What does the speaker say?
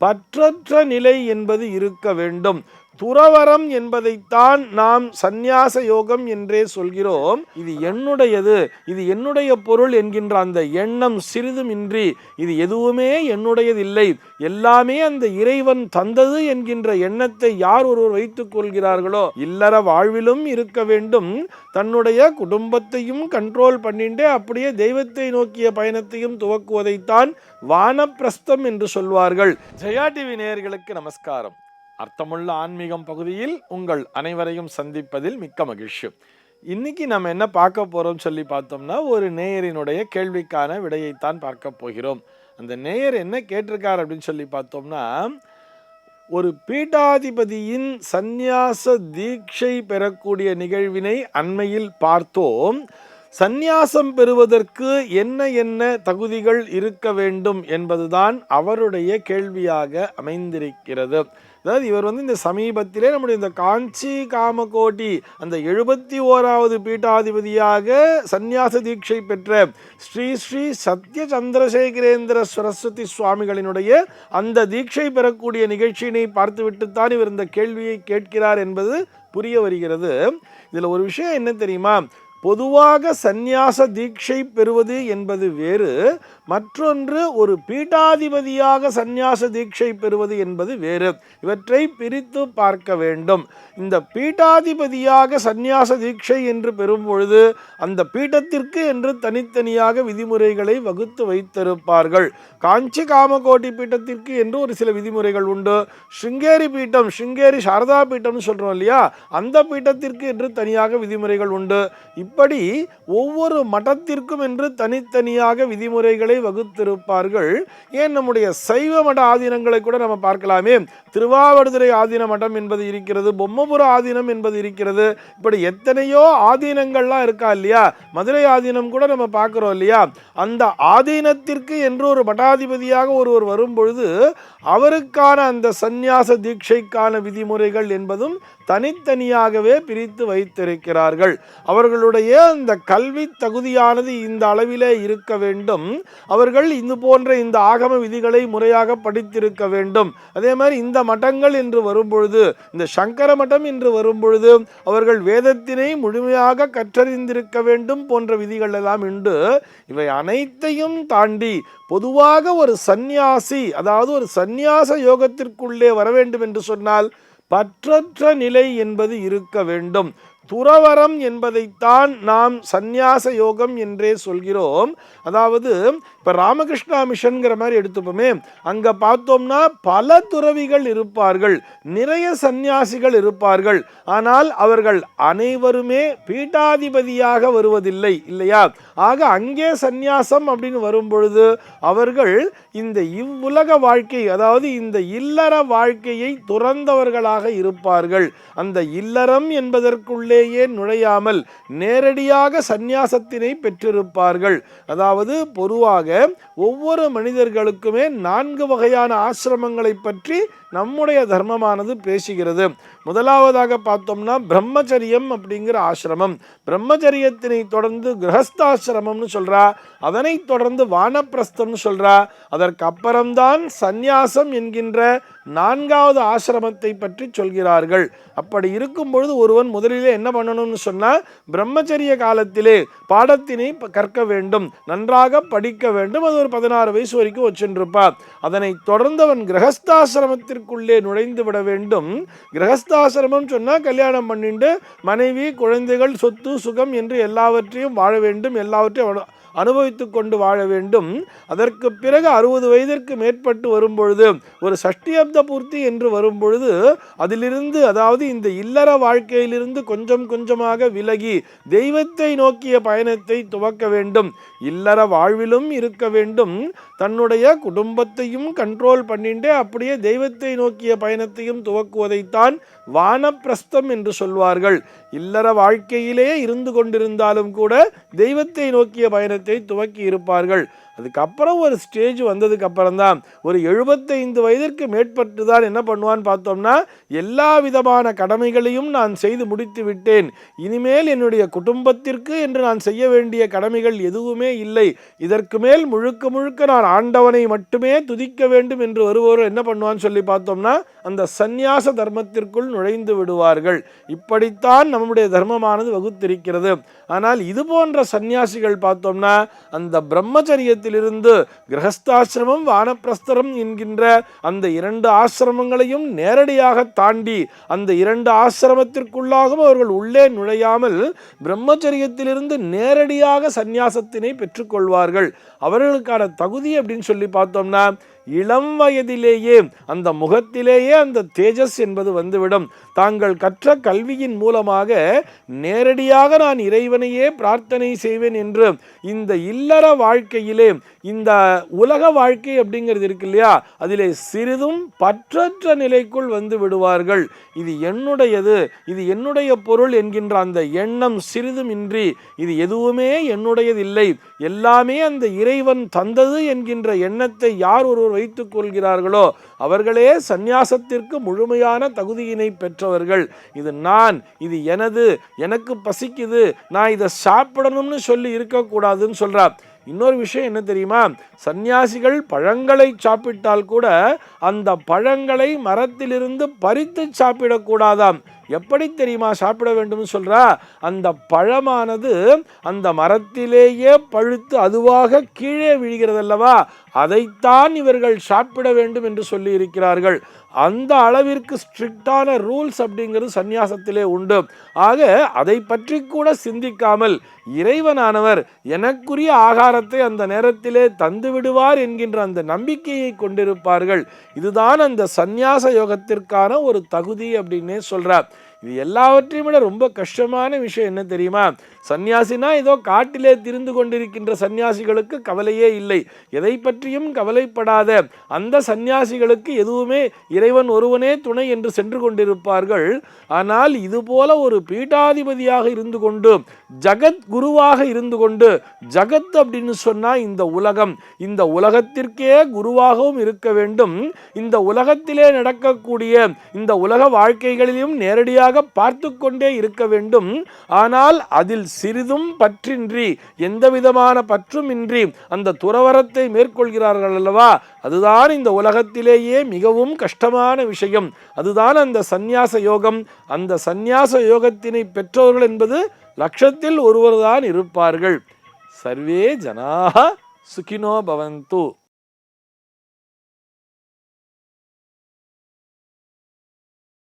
பற்றற்ற நிலை என்பது இருக்க வேண்டும். துறவரம் என்பதைத்தான் நாம் சந்நியாச யோகம் என்றே சொல்கிறோம். இது என்னுடையது இது என்னுடைய பொருள் என்கின்ற அந்த எண்ணம் சிறிதுமின்றி இது எதுவுமே என்னுடையதில்லை. எல்லாமே அந்த இறைவன் தந்தது என்கின்ற எண்ணத்தை யார் ஒருவர் வைத்துக் கொள்கிறார்களோ இல்லற வாழ்விலும் இருக்க வேண்டும். தன்னுடைய குடும்பத்தையும் கண்ட்ரோல் பண்ணிட்டு அப்படியே தெய்வத்தை நோக்கிய பயணத்தையும் துவக்குவதைத்தான் வானப்பிரஸ்தம் என்று சொல்வார்கள். ஜெயா டிவி நேயர்களுக்கு நமஸ்காரம். அர்த்தமுள்ள ஆன்மீகம் பகுதியில் உங்கள் அனைவரையும் சந்திப்பதில் மிக்க மகிழ்ச்சி. இன்னைக்கு நம்ம என்ன பார்க்க போகிறோம் சொல்லி பார்த்தோம்னா ஒரு நேயரினுடைய கேள்விக்கான விடையைத்தான் பார்க்க போகிறோம். அந்த நேயர் என்ன கேட்டிருக்கார் அப்படின்னு சொல்லி பார்த்தோம்னா ஒரு பீட்டாதிபதியின் சந்நியாச தீட்சை பெறக்கூடிய நிகழ்வினை அண்மையில் பார்த்தோம். சந்நியாசம் பெறுவதற்கு என்ன என்ன தகுதிகள் இருக்க வேண்டும் என்பதுதான் அவருடைய கேள்வியாக அமைந்திருக்கிறது. அதாவது இவர் வந்து இந்த சமீபத்திலே நம்முடைய இந்த காஞ்சி காமகோட்டி அந்த எழுபத்தி ஓராவது பீட்டாதிபதியாக சந்நியாச தீட்சை பெற்ற ஸ்ரீ ஸ்ரீ சத்ய சந்திரசேகரேந்திர சரஸ்வதி சுவாமிகளினுடைய அந்த தீட்சை பெறக்கூடிய நிகழ்ச்சியினை பார்த்துவிட்டுத்தான் இவர் இந்த கேள்வியை கேட்கிறார் என்பது புரிய வருகிறது. இதில் ஒரு விஷயம் என்ன தெரியுமா? பொதுவாக சந்நியாச தீட்சை பெறுவது என்பது வேறு மற்றொன்று ஒரு பீட்டாதிபதியாக சந்நியாச தீட்சை பெறுவது என்பது வேறு. இவற்றை பிரித்து பார்க்க வேண்டும். இந்த பீட்டாதிபதியாக சந்நியாச தீட்சை என்று பெறும் பொழுது அந்த பீட்டத்திற்கு என்று தனித்தனியாக விதிமுறைகளை வகுத்து வைத்திருப்பார்கள். காஞ்சி காமகோட்டி பீட்டத்திற்கு என்று ஒரு சில விதிமுறைகள் உண்டு. ஸ்ருங்கேரி பீட்டம் ஸ்ருங்கேரி சாரதா பீட்டம்னு சொல்கிறோம் இல்லையா? அந்த பீட்டத்திற்கு என்று தனியாக விதிமுறைகள் உண்டு. இப்படி ஒவ்வொரு மட்டத்திற்கும் என்று தனித்தனியாக விதிமுறைகளை வகுத்திருப்பார்கள். ஏன் நம்முடைய சைவ மட ஆதீனங்களை கூட நம்ம பார்க்கலாமே? திருவாவடுதுறை ஆதீன மடம் என்பது இருக்கிறது பொம்மபுர ஆதீனம் என்பது இருக்கிறது. இப்படி எத்தனையோ ஆதீனங்கள்லாம் இருக்கா இல்லையா? மதுரை ஆதீனம் கூட நம்ம பார்க்குறோம் இல்லையா? அந்த ஆதீனத்திற்கு என்று ஒரு மடாதிபதியாக ஒருவர் வரும் பொழுது அவருக்கான அந்த சந்நியாச தீட்சைக்கான விதிமுறைகள் என்பதும் தனித்தனியாகவே பிரித்து வைத்திருக்கிறார்கள். அவர்களுடைய அந்த கல்வி தகுதியானது இந்த அளவிலே இருக்க வேண்டும். அவர்கள் இது போன்ற இந்த ஆகம விதிகளை முறையாக படித்திருக்க வேண்டும். அதே மாதிரி இந்த மட்டங்கள் என்று வரும்பொழுது இந்த சங்கர மட்டம் என்று வரும்பொழுது அவர்கள் வேதத்தினை முழுமையாக கற்றறிந்திருக்க வேண்டும் போன்ற விதிகள் எல்லாம் உண்டு. இவை அனைத்தையும் தாண்டி பொதுவாக ஒரு சந்நியாசி அதாவது ஒரு சந்நியாச யோகத்திற்குள்ளே வர வேண்டும் என்று சொன்னால் பற்றற்ற நிலை என்பது இருக்க வேண்டும். துறவரம் என்பதைத்தான் நாம் சந்நியாச யோகம் என்றே சொல்கிறோம். அதாவது இப்போ ராமகிருஷ்ணா மிஷன்கிற மாதிரி எடுத்துப்போமே அங்கே பார்த்தோம்னா பல துறவிகள் இருப்பார்கள் நிறைய சந்நியாசிகள் இருப்பார்கள். ஆனால் அவர்கள் அனைவருமே பீட்டாதிபதியாக வருவதில்லை இல்லையா? ஆக அங்கே சந்நியாசம் அப்படின்னு வரும் பொழுது அவர்கள் இந்த இவ்வுலக வாழ்க்கை அதாவது இந்த இல்லற வாழ்க்கையை துறந்தவர்களாக இருப்பார்கள். அந்த இல்லறம் என்பதற்குள்ளே என்பதற்குள்ளேயே நுழையாமல் நேரடியாக சந்நியாசத்தினை பெற்றிருப்பார்கள். அதாவது பொதுவாக ஒவ்வொரு மனிதர்களுக்குமே நான்கு வகையான ஆசிரமங்களை பற்றி நம்முடைய தர்மமானது பேசுகிறது. முதலாவதாக பார்த்தோம்னா பிரம்மச்சரியம் அப்படிங்கிற ஆசிரமம். பிரம்மச்சரியத்தினை தொடர்ந்து கிரகஸ்தாசிரமம்னு சொல்கிறா அதனை தொடர்ந்து வானப்பிரஸ்தம்னு சொல்கிறா அதற்கு அப்புறம்தான் சந்நியாசம் என்கின்ற நான்காவது ஆசிரமத்தை பற்றி சொல்கிறார்கள். அப்படி இருக்கும் பொழுது ஒருவன் முதலிலே என்ன பண்ணணும்னு சொன்னால் பிரம்மச்சரிய காலத்திலே பாடத்தினை ப- கற்க வேண்டும். நன்றாக படிக்க வேண்டும். அது ஒரு பதினாறு வயசு வரைக்கும் வச்சுருப்பார் அதனை தொடர்ந்து அவன் கிரகஸ்தாசிரமத்திற்குள்ளே நுழைந்து விட வேண்டும். கிரகஸ்தாசிரமம் சொன்னால் கல்யாணம் பண்ணிட்டு மனைவி குழந்தைகள் சொத்து சுகம் என்று எல்லாவற்றையும் வாழ வேண்டும். எல்லாவற்றையும் அனுபவித்து அனுபவித்துக் கொண்டு வாழ வேண்டும். அதற்கு பிறகு அறுபது வயதிற்கு மேற்பட்டு வரும்பொழுது ஒரு சஷ்டியப்த பூர்த்தி என்று வரும்பொழுது அதிலிருந்து அதாவது இந்த இல்லற வாழ்க்கையிலிருந்து கொஞ்சம் கொஞ்சமாக விலகி தெய்வத்தை நோக்கிய பயணத்தை துவக்க வேண்டும். இல்லற வாழ்விலும் இருக்க வேண்டும். தன்னுடைய குடும்பத்தையும் கண்ட்ரோல் பண்ணிட்டு அப்படியே தெய்வத்தை நோக்கிய பயணத்தையும் துவக்குவதைத்தான் வானப்பிரஸ்தம் என்று சொல்வார்கள். இல்லற வாழ்க்கையிலே இருந்து கொண்டிருந்தாலும் கூட தெய்வத்தை நோக்கிய பயணத்தை துவக்கி இருப்பார்கள் அதுக்கப்புறம் ஒரு ஸ்டேஜ் வந்ததுக்கப்புறம் தான் ஒரு எழுபத்தைந்து வயதிற்கு மேற்பட்டு தான் என்ன பண்ணுவான்னு பார்த்தோம்னா எல்லா விதமான கடமைகளையும் நான் செய்து முடித்து விட்டேன். இனிமேல் என்னுடைய குடும்பத்திற்கு என்று நான் செய்ய வேண்டிய கடமைகள் எதுவுமே இல்லை. இதற்கு மேல் முழுக்க முழுக்க நான் ஆண்டவனை மட்டுமே துதிக்க வேண்டும் என்று வருவோர் என்ன பண்ணுவான்னு சொல்லி பார்த்தோம்னா அந்த சந்நியாச தர்மத்திற்குள் நுழைந்து விடுவார்கள். இப்படித்தான் நம்முடைய தர்மமானது வகுத்திருக்கிறது. ஆனால் இது போன்ற சந்நியாசிகள் பார்த்தோம்னா அந்த ஆசிரமத்திலிருந்து கிரகஸ்தாசிரமம் வானப்பிரஸ்தரம் என்கின்ற அந்த இரண்டு ஆசிரமங்களையும் நேரடியாக தாண்டி அந்த இரண்டு ஆசிரமத்திற்குள்ளாகவும் அவர்கள் உள்ளே நுழையாமல் பிரம்மச்சரியத்திலிருந்து நேரடியாக சந்நியாசத்தினை பெற்றுக்கொள்வார்கள். அவர்களுக்கான தகுதி அப்படின்னு சொல்லி பார்த்தோம்னா இளம் வயதிலேயே அந்த முகத்திலேயே அந்த தேஜஸ் என்பது வந்துவிடும். தாங்கள் கற்ற கல்வியின் மூலமாக நேரடியாக நான் இறைவனையே பிரார்த்தனை செய்வேன் என்று இந்த இல்லற வாழ்க்கையிலே இந்த உலக வாழ்க்கை அப்படிங்கிறது இருக்கு இல்லையா? அதிலே சிறிதும் பற்றற்ற நிலைக்குள் வந்து விடுவார்கள். இது என்னுடையது இது என்னுடைய பொருள் என்கின்ற அந்த எண்ணம் சிறிதும் இன்றி இது எதுவுமே என்னுடையதில்லை. எல்லாமே அந்த இறைவன் தந்தது என்கின்ற எண்ணத்தை யார் ஒருவர் வைத்து கொள்கிறார்களோ அவர்களே சந்நியாசத்திற்கு முழுமையான தகுதியினை பெற்றவர்கள். இது நான் இது எனது எனக்கு பசிக்குது நான் இதை சாப்பிடணும்னு சொல்லி இருக்கக்கூடாதுன்னு சொல்கிறார் இன்னொரு விஷயம் என்ன தெரியுமா? சந்நியாசிகள் பழங்களை சாப்பிட்டால் கூட அந்த பழங்களை மரத்திலிருந்து பறித்து சாப்பிடக்கூடாதாம். எப்படி தெரியுமா சாப்பிட வேண்டும்னு சொல்கிறா அந்த பழமானது அந்த மரத்திலேயே பழுத்து அதுவாக கீழே விழுகிறதல்லவா? அதைத்தான் இவர்கள் சாப்பிட வேண்டும் என்று சொல்லி இருக்கிறார்கள் அந்த அளவிற்கு ஸ்ட்ரிக்டான ரூல்ஸ் அப்படிங்கிறது சந்நியாசத்திலே உண்டு. ஆக அதை பற்றி கூட சிந்திக்காமல் இறைவனானவர் எனக்குரிய ஆகாரத்தை அந்த நேரத்திலே தந்து விடுவார் என்கின்ற அந்த நம்பிக்கையை கொண்டிருப்பார்கள். இதுதான் அந்த சந்நியாச யோகத்திற்கான ஒரு தகுதி அப்படின்னே சொல்கிறார் இது எல்லாவற்றையும் விட ரொம்ப கஷ்டமான விஷயம் என்ன தெரியுமா? சந்நியாசினா ஏதோ காட்டிலே திரிந்து கொண்டிருக்கின்ற சந்நியாசிகளுக்கு கவலையே இல்லை. எதை பற்றியும் கவலைப்படாத அந்த சந்நியாசிகளுக்கு எதுவுமே இறைவன் ஒருவனே துணை என்று சென்று கொண்டிருப்பார்கள். ஆனால் இதுபோல ஒரு பீட்டாதிபதியாக இருந்து கொண்டு ஜகத் குருவாக இருந்து கொண்டு ஜகத் அப்படின்னு சொன்னால் இந்த உலகம். இந்த உலகத்திற்கே குருவாகவும் இருக்க வேண்டும். இந்த உலகத்திலே நடக்கக்கூடிய இந்த உலக வாழ்க்கைகளிலும் நேரடியாக பார்த்து கொண்டே இருக்க வேண்டும். ஆனால் அதில் சிறிதும் பற்றின்றி எந்த விதமான பற்றுமின்றி அந்த துறவரத்தை மேற்கொள்கிறார்கள் அல்லவா? அதுதான் இந்த உலகத்திலேயே மிகவும் கஷ்டமான விஷயம். அதுதான் அந்த சந்நியாச யோகம். அந்த சந்நியாச யோகத்தினை பெற்றவர்கள் என்பது லட்சத்தில் ஒருவர்தான் இருப்பார்கள். சர்வே ஜனாக சுகினோ பவந்து.